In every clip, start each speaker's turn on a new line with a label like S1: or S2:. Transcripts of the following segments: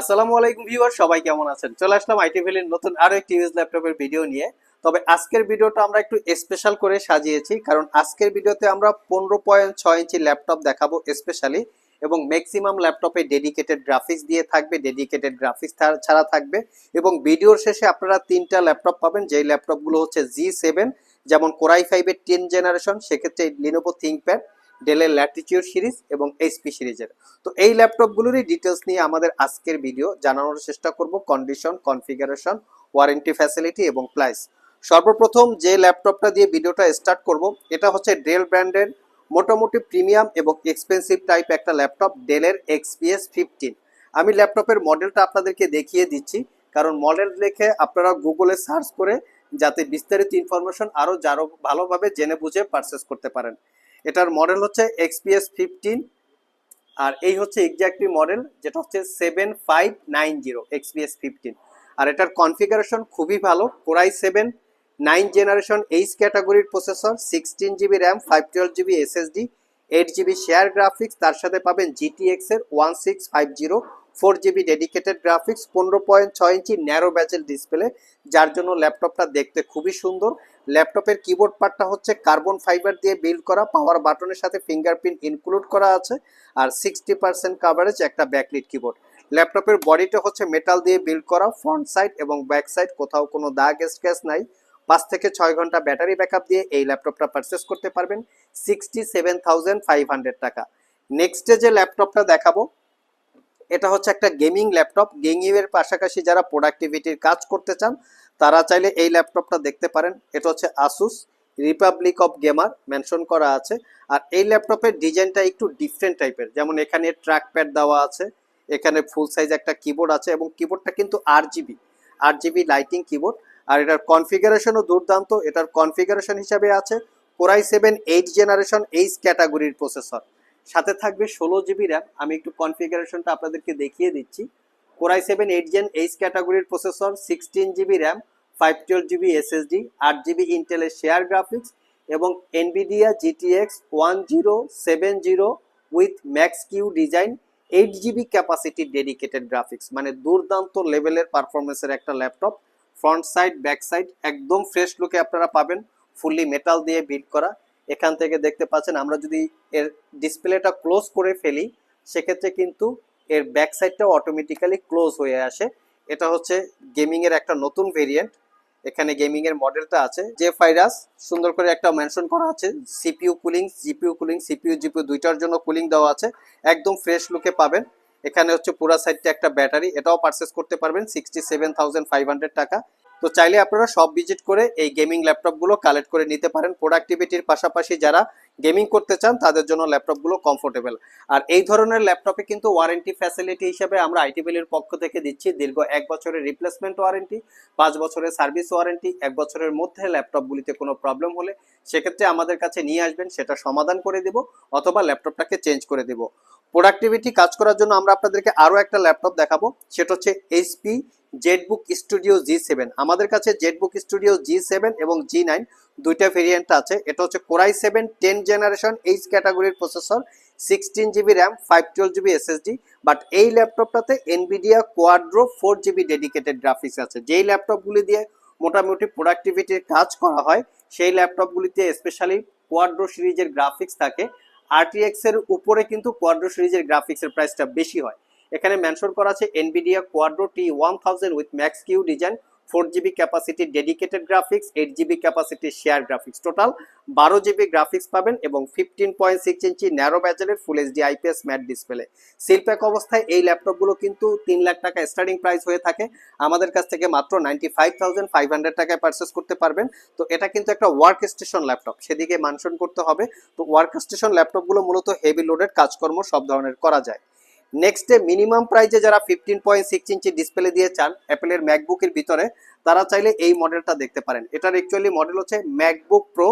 S1: আসসালামু আলাইকুম ভিউয়ার, সবাই কেমন আছেন? চলে আসলাম আইটি ভ্যালির নতুন আরও একটি ইউজ ল্যাপটপের ভিডিও নিয়ে। তবে আজকের ভিডিওটা আমরা একটু স্পেশাল করে সাজিয়েছি, কারণ আজকের ভিডিওতে আমরা পনেরো পয়েন্ট ছয় ইঞ্চি ল্যাপটপ দেখাবো স্পেশালি এবং ম্যাক্সিমাম ল্যাপটপে ডেডিকেটেড গ্রাফিক্স দিয়ে থাকবে ডেডিকেটেড গ্রাফিক্স ছাড়া থাকবে, এবং ভিডিওর শেষে আপনারা তিনটা ল্যাপটপ পাবেন, যেই ল্যাপটপগুলো হচ্ছে জি সেভেন যেমন কোরাই ফাইভের টেন জেনারেশন সেক্ষেত্রে লিনোভো থিঙ্কপ্যাড ডেলের ল্যাটিটিউড সিরিজ এবং এইচপি সিরিজের তো এই ল্যাপটপগুলোরই ডিটেলস নিয়ে আমাদের আজকের ভিডিও জানানোর চেষ্টা করব কন্ডিশন কনফিগারেশন ওয়ারেন্টি ফ্যাসিলিটি এবং প্রাইস সর্বপ্রথম যে ল্যাপটপটা দিয়ে ভিডিওটা স্টার্ট করব, এটা হচ্ছে ডেল ব্র্যান্ডের মোটামুটি প্রিমিয়াম এবং এক্সপেন্সিভ টাইপ একটা ল্যাপটপ ডেলের এক্সপিএস ফিফটিন আমি ল্যাপটপের মডেলটা আপনাদেরকে দেখিয়ে দিচ্ছি, কারণ মডেল লিখে আপনারা গুগলে সার্চ করে যাতে বিস্তারিত ইনফরমেশন আরও যারও ভালোভাবে জেনে বুঝে পারচেস করতে পারেন। এটার মডেল হচ্ছে এক্সপিএস ফিফটিন আর এই হচ্ছে এক্স্যাক্টলি মডেল যেটা হচ্ছে seven five nine zero XPS fifteen আর এটার কনফিগারেশন খুবই ভালো Core i seven nine generation H ক্যাটাগরির processor sixteen GB RAM five twelve GB SSD eight GB share graphics তার সাথে পাবেন জিটিএক্স এর one six five zero four GB dedicated graphics পনেরো point ছয় ইঞ্চি ন্যারো ব্যাচেল ডিসপ্লে যার জন্য ল্যাপটপটা দেখতে খুবই সুন্দর। ল্যাপটপের কিবোর্ড পার্টটা হচ্ছে কার্বন ফাইবার দিয়ে বিল্ড করা পাওয়ার বাটনের সাথে ফিঙ্গারপ্রিন্ট ইনক্লুড করা আছে, আর সিক্সটি পার্সেন্ট কাভারেজ একটা ব্যাকলিট কিবোর্ড ল্যাপটপের বডিটা হচ্ছে মেটাল দিয়ে বিল্ড করা ফ্রন্ট সাইড এবং ব্যাক সাইড কোথাও কোনো দাগ স্ক্র্যাচ নাই। পাঁচ থেকে ছয় ঘণ্টা ব্যাটারি ব্যাকআপ দিয়ে এই ল্যাপটপটা পারচেস করতে পারবেন sixty seven thousand five hundred টাকা নেক্সটে যে ল্যাপটপটা দেখাবো এটা হচ্ছে একটা গেমিং ল্যাপটপ। গেমিং এর পাশাপাশি যারা প্রোডাক্টিভিটির কাজ করতে চান, তারা চাইলে এই ল্যাপটপটা দেখতে পারেন। এটা হচ্ছে Asus Republic of Gamer mention করা আছে। আর এই ল্যাপটপের ডিজাইনটা একটু ডিফারেন্ট টাইপের যেমন এখানে ট্র্যাক প্যাড দেওয়া আছে, এখানে ফুল সাইজ একটা কিবোর্ড আছে এবং কিবোর্ডটা কিন্তু আট জিবি আট জিবি লাইটিং কিবোর্ড আর এটার কনফিগারেশনও দুর্দান্ত। এটার কনফিগারেশন হিসাবে আছে Core i seven eight generation H ক্যাটাগরির প্রসেসর সাথে থাকবে ষোলো জিবি র্যাম। আমি একটু কনফিগারেশনটা আপনাদেরকে দেখিয়ে দিচ্ছি। Core i seven eight gen H ক্যাটাগরির processor sixteen GB RAM five twelve GB SSD আট জিবি ইন্টেলের শেয়ার গ্রাফিক্স এবং Nvidia GTX one zero seven zero with Max Q design eight GB capacity dedicated graphics মানে দুর্দান্ত লেভেলের পারফরমেন্সের একটা laptop front side back side একদম fresh লুকে আপনারা পাবেন। ফুললি মেটাল দিয়ে বিল্ড করা। এখান থেকে দেখতে পাচ্ছেন, আমরা যদি এর ডিসপ্লেটা ক্লোজ করে ফেলি, সেক্ষেত্রে কিন্তু এর ব্যাক সাইডটাও অটোমেটিক্যালি ক্লোজ হয়ে আসে। এটা হচ্ছে গেমিং এর একটা নতুন ভেরিয়েন্ট এখানে গেমিং এর মডেলটা আছে। যে ভাইরাস সুন্দর করে একটা মেনশন করা আছে CPU cooling GPU cooling CPU GPU দুইটার জন্য কুলিং দেওয়া আছে। একদম ফ্রেশ লুকে পাবেন। এখানে হচ্ছে পুরা সাইডটা একটা ব্যাটারি এটাও পারচেস করতে পারবেন sixty seven thousand five hundred টাকা। তো চাইলে আপনারা সব ভিজিট করে এই গেমিং ল্যাপটপগুলো কালেক্ট করে নিতে পারেন। প্রোডাক্টিভিটির পাশাপাশি যারা গেমিং করতে চান, তাদের জন্য ল্যাপটপগুলো কমফোর্টেবল আর এই ধরনের ল্যাপটপে কিন্তু ওয়ারেন্টি ফ্যাসিলিটি হিসেবে আমরা আইটিবিলির পক্ষ থেকে দিচ্ছি। দীর্ঘ এক বছরের রিপ্লেসমেন্ট ওয়ারেন্টি পাঁচ বছরের সার্ভিস ওয়ারেন্টি এক বছরের মধ্যে ল্যাপটপগুলিতে কোনো প্রবলেম হলে সেক্ষেত্রে আমাদের কাছে নিয়ে আসবেন, সেটা সমাধান করে দেব অথবা ল্যাপটপটাকে চেঞ্জ করে দেব। প্রোডাক্টিভিটি কাজ করার জন্য আমরা আপনাদেরকে আরও একটা ল্যাপটপ দেখাবো। সেটা হচ্ছে HP ZBook Studio G seven আমাদের কাছে জেটবুক স্টুডিও জি সেভেন এবং জি নাইন দুইটা ভেরিয়েন্ট আছে। এটা হচ্ছে Core i seven ten generation H ক্যাটাগরির processor sixteen GB RAM five twelve GB SSD but এই ল্যাপটপটাতে Nvidia Quadro four GB dedicated graphics আছে। যেই ল্যাপটপগুলি দিয়ে মোটামুটি প্রোডাক্টিভিটির কাজ করা হয়, সেই ল্যাপটপগুলিতে স্পেশালি কোয়াড্রো সিরিজের গ্রাফিক্স থাকে। আরটিএক্স এর উপরে কিন্তু কোয়াড্রো সিরিজের গ্রাফিক্সের প্রাইসটা বেশি হয়। এখানে মেনশন করা আছে Nvidia Quadro T one thousand with Max Q design four GB capacity dedicated graphics eight GB capacity share graphics total বারো জিবি গ্রাফিক্স পাবেন এবং fifteen point six inch narrow ব্যাজেলের full HD IPS matte display seal pack অবস্থায় এই ল্যাপটপগুলো কিন্তু তিন লাখ টাকা starting price হয়ে থাকে। আমাদের কাছ থেকে মাত্র ninety five thousand five hundred টাকায় পারচেস করতে পারবেন। তো এটা কিন্তু একটা ওয়ার্ক স্টেশন ল্যাপটপ। সেদিকে মেনশন করতে হবে। তো ওয়ার্ক স্টেশন ল্যাপটপগুলো মূলত হেভি লোডেড কাজকর্ম সব ধরনের করা যায়। নেক্সটে মিনিমাম প্রাইজে যারা fifteen point six inch display দিয়ে চান অ্যাপেলের ম্যাকবুকের ভিতরে, তারা চাইলে এই মডেলটা দেখতে পারেন। এটার অ্যাকচুয়ালি মডেল হচ্ছে MacBook Pro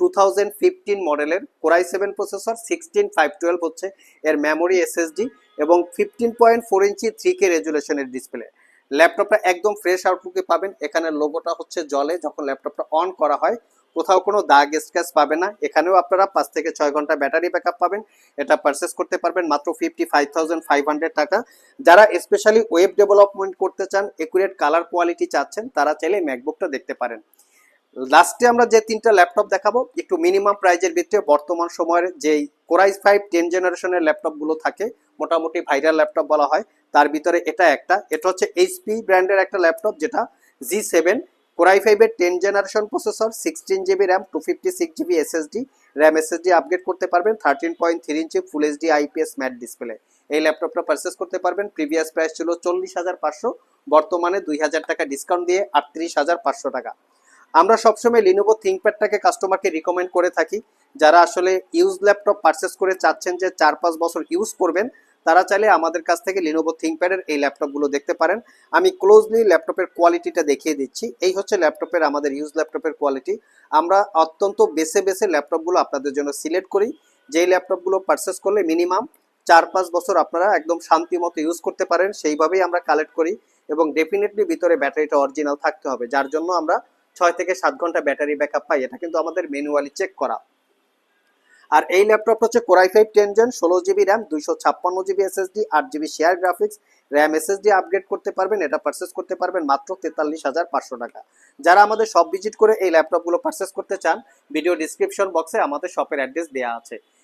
S1: two thousand fifteen মডেলের Core i seven processor sixteen five twelve হচ্ছে এর মেমোরি এসএসডি এবং fifteen point four inch three K রেজুলেশনের display ল্যাপটপটা একদম ফ্রেশ আউটলুকে পাবেন। এখানে লোগোটা হচ্ছে জলে, যখন ল্যাপটপটা অন করা হয় কোথাও কোনো দাগ স্ক্র্যাচ পাবে না। এখানেও আপনারা পাঁচ থেকে ছয় ঘণ্টা ব্যাটারি ব্যাকআপ পাবেন। এটা পারচেস করতে পারবেন মাত্র ফিফটি ফাইভ ফাইভ হান্ড্রেড টাকা। যারা স্পেশালি ওয়েব ডেভেলপমেন্ট করতে চান একুরেট কালার কোয়ালিটি চাচ্ছেন, তারা চাইলে ম্যাকবুকটা দেখতে পারেন। লাস্টে আমরা যে তিনটা ল্যাপটপ দেখাবো, একটু মিনিমাম প্রাইজের ভিত্তিতে বর্তমান সময়ের যেই কোরাই ফাইভ টেন জেনারেশনের ল্যাপটপগুলো থাকে, মোটামুটি ভাইরাল ল্যাপটপ বলা হয়, তার ভিতরে এটা একটা। এটা হচ্ছে এইচপি ব্র্যান্ডের একটা ল্যাপটপ যেটা জি সেভেন কোরাই ফাইভের ten generation processor sixteen GB RAM two fifty six GB SSD RAM SSD upgrade করতে পারবেন thirteen point three inch full HD IPS matte display এই ল্যাপটপটা পারচেস করতে পারবেন প্রিভিয়াস প্রাইস ছিল চল্লিশ হাজার পাঁচশো, বর্তমানে দুই হাজার টাকা ডিসকাউন্ট দিয়ে আটত্রিশ হাজার পাঁচশো টাকা। আমরা সবসময় লিনোভো থিঙ্কপ্যাডটাকে কাস্টমারকে রিকমেন্ড করে থাকি। যারা আসলে ইউজ ল্যাপটপ পারচেস করে চাচ্ছেন যে চার পাঁচ বছর ইউজ করবেন তারা চাইলে আমাদের কাছ থেকে লিনোভো থিঙ্কপ্যাডের এই ল্যাপটপগুলো দেখতে পারেন। আমি ক্লোজলি ল্যাপটপের কোয়ালিটিটা দেখিয়ে দিচ্ছি। এই হচ্ছে ল্যাপটপের, আমাদের ইউজ ল্যাপটপের কোয়ালিটি আমরা অত্যন্ত বেছে বেছে ল্যাপটপগুলো আপনাদের জন্য সিলেক্ট করি। যেই ল্যাপটপগুলো পারচেস করলে মিনিমাম চার পাঁচ বছর আপনারা একদম শান্তি মতো ইউজ করতে পারেন, সেইভাবেই আমরা কালেক্ট করি এবং ডেফিনেটলি ভিতরে ব্যাটারিটা অরিজিনাল থাকতে হবে, যার জন্য আমরা ছয় থেকে সাত ঘণ্টা ব্যাটারি ব্যাকআপ পাই। এটা কিন্তু আমাদের ম্যানুয়ালি চেক করা। আর এই ল্যাপটপ হচ্ছে Core i five ten gen ষোলো জিবি র্যাম দুইশো ছাপ্পান্ন জিবি এসএসডি আট GB share graphics RAM SSD upgrade করতে পারবেন, এটা পারচেস করতে পারবেন মাত্র তেতাল্লিশ হাজার পাঁচশো টাকা। যারা আমাদের সব ভিজিট করে এই ল্যাপটপগুলো পারচেস করতে চান ভিডিও ডিসক্রিপশন বক্সে আমাদের শপের অ্যাড্রেস দেওয়া আছে।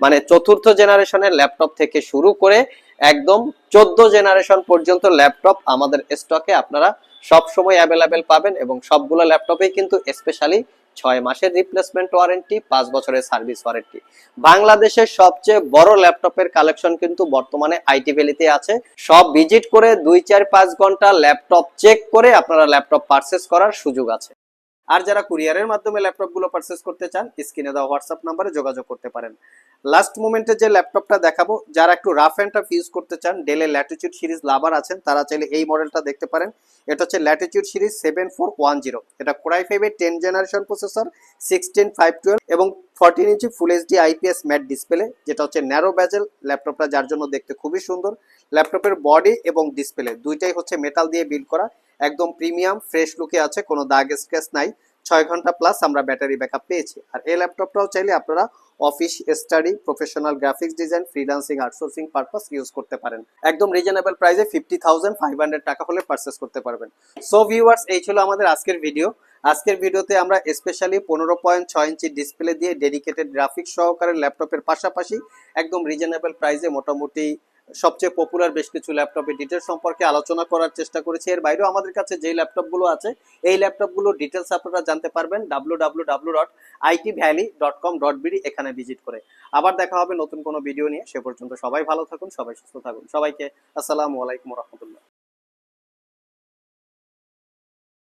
S1: মানে চতুর্থ জেনারেশনের ল্যাপটপ থেকে শুরু করে একদম চোদ্দ জেনারেশন পর্যন্ত ল্যাপটপ আমাদের স্টকে আপনারা সব সময় অ্যাভেলেবেল পাবেন এবং সবগুলো ল্যাপটপেই কিন্তু স্পেশালি ছয় মাসের রিপ্লেসমেন্ট ওয়ারেন্টি, পাঁচ বছরের সার্ভিস ওয়ারেন্টি। বাংলাদেশের সবচেয়ে বড় ল্যাপটপের কালেকশন কিন্তু বর্তমানে আইটি ভ্যালিতে আছে। সব ভিজিট করে দুই, চার, পাঁচ ঘণ্টা ল্যাপটপ চেক করে আপনারা ল্যাপটপ পারচেস করার সুযোগ আছে। আর যারা কুরিয়ারের মাধ্যমে ল্যাপটপগুলো পারচেস করতে চান স্ক্রিনে দেওয়া হোয়াটসঅ্যাপ নাম্বারে যোগাযোগ করতে পারেন। লাস্ট মোমেন্টে যে ল্যাপটপটা দেখাবো, যারা একটু রাফ অ্যান্ড টাফ ইউজ করতে চান ডেলে ল্যাটিচিউড সিরিজ লাভার আছেন, তারা চাইলে এই মডেলটা দেখতে পারেন। এটা হচ্ছে Latitude series seven four one zero এটা কোরাই ফাইভের ten generation processor sixteen five twelve এবং fourteen inch full HD IPS matte display যেটা হচ্ছে ন্যারো ব্যাজেল ল্যাপটপটা, যার জন্য দেখতে খুবই সুন্দর। ল্যাপটপের বডি এবং ডিসপ্লে দুইটাই হচ্ছে মেটাল দিয়ে বিল্ড করা। একদম প্রিমিয়াম, ফ্রেশ লুকে আছে, কোনো দাগ স্ক্র্যাচ নাই। ছয় ঘণ্টা প্লাস আমরা ব্যাটারি ব্যাকআপ পেয়েছি। আর এই ল্যাপটপটাও চাইলে আপনারা office study professional graphics design freelancing outsourcing purpose use করতে পারেন। একদম রিজনেবল প্রাইসে ফিফটি থাউজেন্ড ফাইভ হান্ড্রেড টাকা হলে পারচেস করতে পারবেন। সো ভিউয়ার্স এই ছিল আমাদের আজকের ভিডিও আজকের ভিডিওতে আমরা স্পেশালি পনেরো পয়েন্ট ছয় ইঞ্চি ডিসপ্লে দিয়ে ডেডিকেটেড গ্রাফিক্স সহকারে ল্যাপটপের পাশাপাশি একদম রিজনেবল প্রাইসে মোটামুটি সবচেয়ে পপুলার বেশ কিছু ল্যাপটপের ডিটেলস সম্পর্কে আলোচনা করার চেষ্টা করেছি। এর বাইরেও আমাদের কাছে যে ল্যাপটপগুলো আছে, এই ল্যাপটপগুলো ডিটেলস আপনারা জানতে পারবেন W dot IT Valley dot com dot BD এখানে ভিজিট করে। আবার দেখা হবে নতুন কোনো ভিডিও নিয়ে। সে পর্যন্ত সবাই ভালো থাকুন, সবাই সুস্থ থাকুন। সবাইকে আসসালামু আলাইকুম রহমতুল্লাহ।